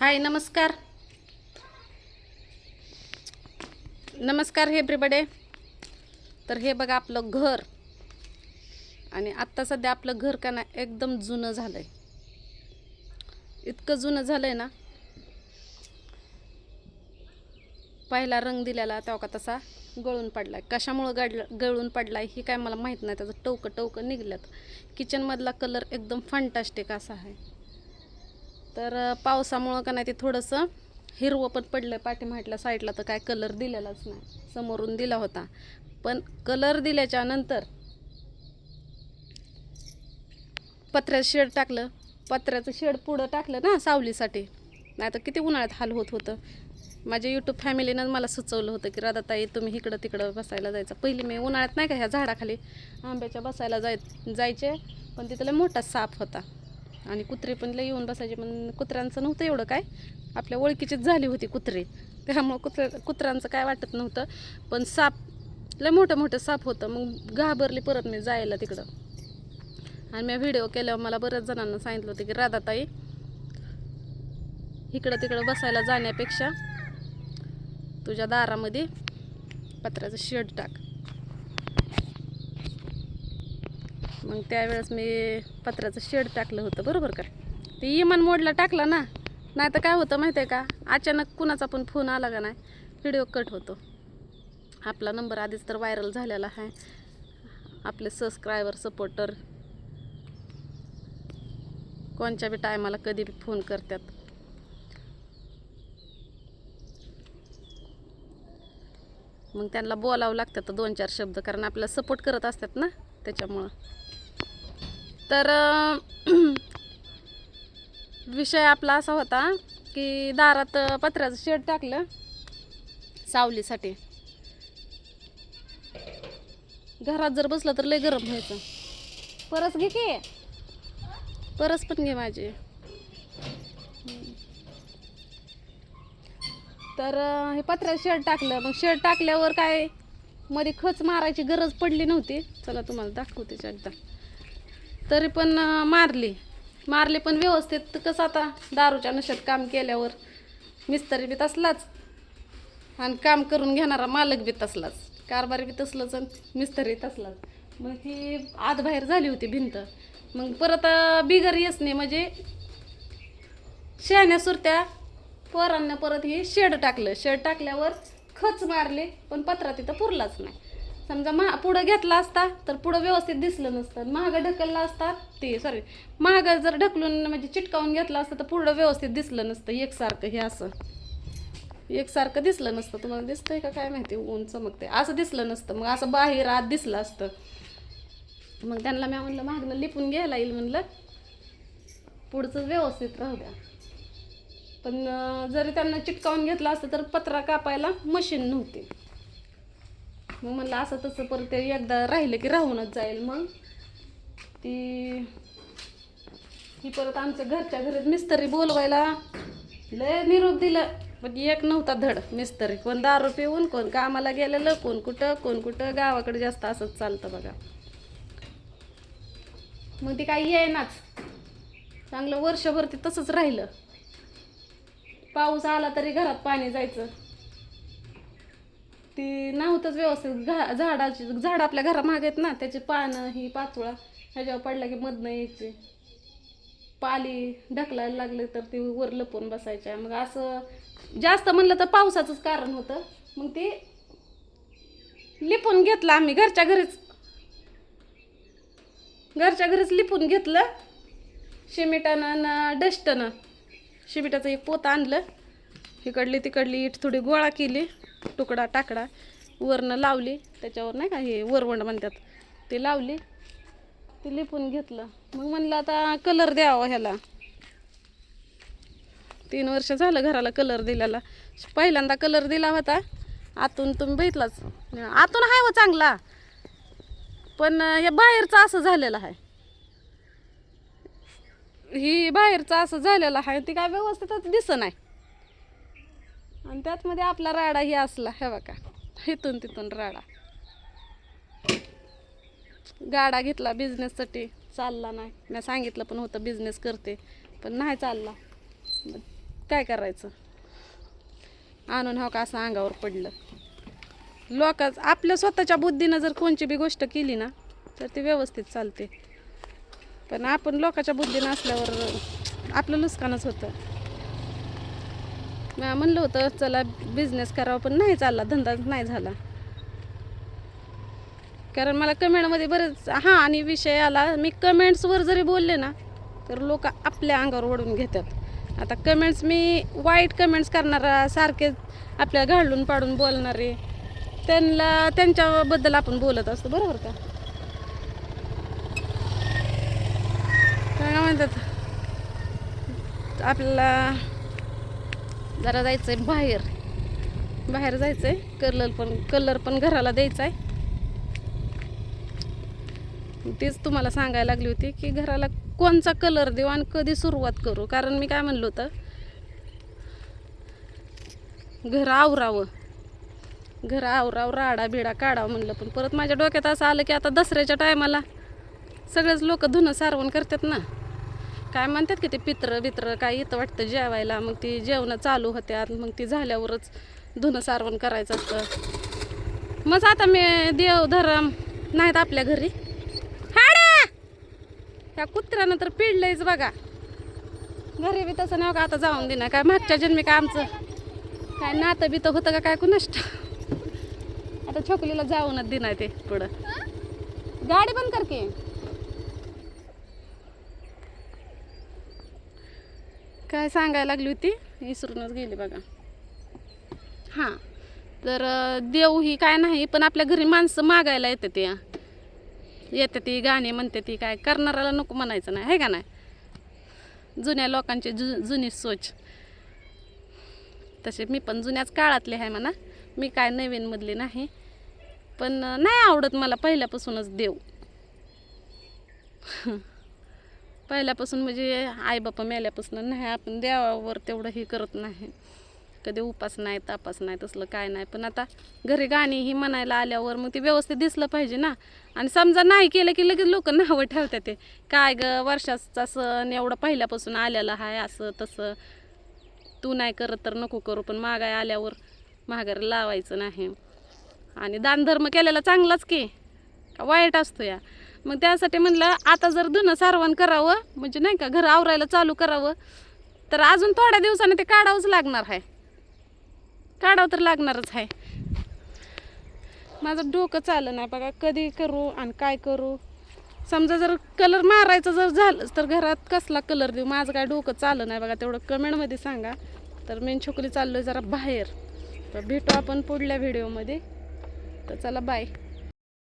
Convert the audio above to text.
हाय नमस्कार. नमस्कार हे ब्रिबडे तर हे बघा आपलं घर. आणि आत्ता सध्या आपलं घर का ना एकदम जुनं झालं आहे इतकं जुनं झालं आहे ना. पहिला रंग दिलेला तेव्हा का तसा गळून पडलाय. कशामुळं गाडलं गळून पडलाय ही काय मला माहीत नाही. त्याचं टवकं टवकं निघल्यात किचनमधला कलर एकदम फंटास्टिक असा आहे. तर पावसामुळं का नाही ते थोडंसं हिरवं पण पडलं पाठीमाटल्या साईडला तर काय कलर दिलेलाच नाही. समोरून दिला होता. पण कलर दिल्याच्या नंतर पत्र्याचं शेड टाकलं. पत्र्याचं शेड पुढं टाकलं ना सावलीसाठी. नाही तर किती उन्हाळ्यात हाल होत होतं. माझ्या यूट्यूब फॅमिलीनं मला सुचवलं होतं की राधाताई तुम्ही इकडं तिकडं बसायला जायचं. पहिली मी उन्हाळ्यात नाही का ह्या झाडाखाली आंब्याच्या बसायला जाय जायचे पण तिथला मोठा साप होता. आणि कुत्रे पण लय येऊन बसायचे पण कुत्र्यांचं नव्हतं एवढं काय. आपल्या ओळखीचीच झाली होती कुत्रे. त्यामुळं कुत्र्या कुत्र्यांचं काय वाटत नव्हतं. पण साप लय मोठं मोठं साप होतं मग घाबरली परत मी जायला तिकडं. आणि मी व्हिडिओ केल्यावर मला बऱ्याच जणांना सांगितलं होतं की राधाताई इकडं तिकडं बसायला जाण्यापेक्षा तुझ्या दारामध्ये पत्र्याचं शेड टाक. मग त्यावेळेस मी पत्र्याचं शेड टाकलं होतं बरोबर का? ते इमान मोडला टाकला ना नाही तर काय होतं माहिती आहे का? अचानक कुणाचा पण फोन आला का नाही व्हिडिओ कट होतो. आपला नंबर आधीच तर व्हायरल झालेला आहे. आपले सबस्क्रायबर सपोर्टर कोणच्या बी टायमाला कधी बी फोन करतात. मग त्यांना बोलावं लागतं दोन चार शब्द कारण आपल्याला सपोर्ट करत असतात ना त्याच्यामुळं. तर विषय आपला असा होता की दारात पत्र्याचं शेड टाकलं सावलीसाठी. घरात जर बसलं तर लय गरम व्हायचं. परस घे की. परस पण घे माझी. तर हे पत्र्याचं शेड टाकलं. मग शेड टाकल्यावर काय मध्ये खच मारायची गरज पडली नव्हती. चला तुम्हाला दाखवते एकदा. तरी पण मारली. मारली पण व्यवस्थित. कसं आता दारूच्या नशेत काम केल्यावर मिस्त्री बी तसलाच. आणि काम करून घेणारा मालक बी तसलाच. कारभारी बी तसलंच आणि मिस्त्री तसलाच. मग ही आत बाहेर झाली होती भिंत. मग परत बिगर येस नाही. म्हणजे शहाण्या सुरत्या पोरांना परत हे शेड टाकलं. शेड टाकल्यावर खच मारले पण पत्रा तिथं पुरलाच नाही. समजा मा पुढं घेतला असता तर पुढं व्यवस्थित दिसलं नसतं. महागं ढकलला असता ते सॉरी महागं जर ढकलून म्हणजे चिटकावून घेतला असतं तर पुढं व्यवस्थित दिसलं नसतं. एकसारखं हे असं. एकसारखं दिसलं नसतं. तुम्हाला दिसतंय का? काय माहिती? ऊन चमकते असं दिसलं नसतं. मग असं बाहेर आत दिसलं असतं. मग त्यांना मी म्हणलं मागणं लिपून घ्यायला येईल म्हणलं. पुढचं व्यवस्थित राहू द्या. पण जरी त्यांना चिटकावून घेतलं असतं तर पत्रा कापायला मशीन नव्हती. मग म्हणलं असं तसं परत ते एकदा राहिलं की राहूनच जाईल मग. ती ही परत आमच्या घरच्या घरात मिस्तरी बोलवायला लय निरोप दिलं. पण एक नव्हता धड मिस्तरी. कोण दारू पिऊन कोण कामाला गेलेलं कोण कुठं कोण कुठं गावाकडे जास्त असंच चालतं बघा. मग ती काही येईनाच. चांगलं वर्षभर ते तसंच राहिलं. पाऊस आला तरी घरात पाणी जायचं. ती नव्हतंच व्यवस्थित. घा झाडाची झाड आपल्या घरामागे आहेत ना त्याची पानं ही पाचोळा ह्याच्यावर पडला की मधनं यायची. पाली ढकलायला लागले तर ती वर लपून बसायच्या. मग असं जास्त म्हणलं तर पावसाचंच कारण होतं. मग ते लिपून घेतलं आम्ही घरच्या घरीच. घरच्या घरीच लिपून घेतलं. शिमिटानं न डस्टनं. शिमिटाचं एक पोत आणलं. इकडली तिकडली इट थोडी गोळा केली. तुकडा टाकडा वरनं लावली त्याच्यावर नाही का हे वरवंड म्हणतात ते लावली ते लिपून घेतलं. मग म्हणलं आता कलर द्यावा ह्याला. तीन वर्ष झालं घराला कलर दिलेला. पहिल्यांदा कलर दिला होता आतून तुम्ही बघितलाच. आतून आहे व हो चांगला. पण हे बाहेरचं असं झालेलं आहे ही बाहेरचं असं झालेलं आहे ती काय व्यवस्थितच दिसत नाही. आणि त्यातमध्ये आपला राडा ही असला हे बघा इथून तिथून राडा. गाडा घेतला बिझनेससाठी चालला नाही. मी सांगितलं पण होतं बिझनेस करते पण नाही चालला. काय करायचं? आणून हो का असं अंगावर पडलं. लोकच आपल्या स्वतःच्या बुद्धीनं जर कोणची बी गोष्ट केली ना तर ती व्यवस्थित चालते. पण आपण लोकाच्या बुद्धीनं असल्यावर आपलं नुकसानच होतं. म्हणलं होतं चला बिझनेस करावा पण नाही चालला धंदा नाही झाला. कारण मला कमेंटमध्ये बरेच हां आणि विषय आला मी कमेंट्सवर जरी बोलले ना तर लोक आपल्या अंगावर ओढून घेतात. आता कमेंट्स मी वाईट कमेंट्स करणारा सारखे आपल्या घालून पाडून बोलणारे त्यांना त्यांच्याबद्दल आपण बोलत असतो बरोबर का? म्हणतात? आपल्याला जरा जायचं आहे बाहेर. बाहेर जायचं आहे कलर पण कलर पण घराला द्यायचा आहे तेच तुम्हाला सांगायला लागली होती की घराला कोणचा कलर देऊ आणि कधी सुरुवात करू? कारण मी काय म्हणलं होतं? घर आवरावं. घर आवरावं राडा बिडा काढावं म्हणलं. पण परत माझ्या डोक्यात असं आलं की आता दसऱ्याच्या टायमाला सगळेच लोक धुणं सारवण करतात ना. काय म्हणतात की ते पित्र बित्र काय येतं वाटतं जेवायला. मग ती जेवणं चालू होत्यात. मग ती झाल्यावरच धुणं सारवण करायचं असतं. मग आता मी देव धरम नाहीत आपल्या घरी. हाडा! ह्या कुत्र्यानं तर पिडलंयच बघा. घरी बी तसं नाही का आता जाऊन देणार काय मागच्या जन्मी काय आमचं काय नातं बितं होतं का काय कुणाष्ट आता छोकलीला जाऊनच देणार ते पुढं. गाडी बंद कर की. काय सांगायला लागली होती? विसरूनच गेली बघा. हां. तर देऊ देव ही काय नाही पण आपल्या घरी माणसं मागायला येते ते. येते ती गाणी म्हणते ती काय करणाऱ्याला नको म्हणायचं नाही आहे का नाही? जुन्या लोकांची जु जुनी सोच. तसे मी पण जुन्याच काळातले आहे म्हणा. मी काय नवीनमधले नाही. पण नाही आवडत मला पहिल्यापासूनच देव. पहिल्यापासून म्हणजे आई बापा मेल्यापासून नाही आपण देवावर तेवढं हे करत नाही. कधी उपास नाही तापास नाही तसलं काय नाही. पण आता घरी गाणी ही म्हणायला आल्यावर मग ते व्यवस्थित दिसलं पाहिजे ना. आणि समजा नाही केलं की लगेच लोक नावं ठेवतात ते. काय ग वर्षाचा सण एवढं पहिल्यापासून आलेला आहे असं तसं. तू नाही करत तर नको करू पण मागाय आल्यावर महागारी लावायचं नाही. आणि दानधर्म केलेला चांगलाच की. का वाईट असतो या. मग त्यासाठी म्हणलं आता जर धुणं सारवण करावं म्हणजे नाही का घर आवरायला चालू करावं तर अजून थोड्या दिवसाने ते काढावंच लागणार आहे. काढावं तर लागणारच आहे. माझं डोकं चाललं नाही बघा कधी करू आणि काय करू. समजा जर कलर मारायचं जर झालं तर घरात कसला कलर देऊ? माझं काय डोकं चाललं नाही बघा तेवढं कमेंटमध्ये सांगा. तर मी छोकरी आहे जरा बाहेर. तर भेटू आपण पुढल्या व्हिडिओमध्ये तर चला बाय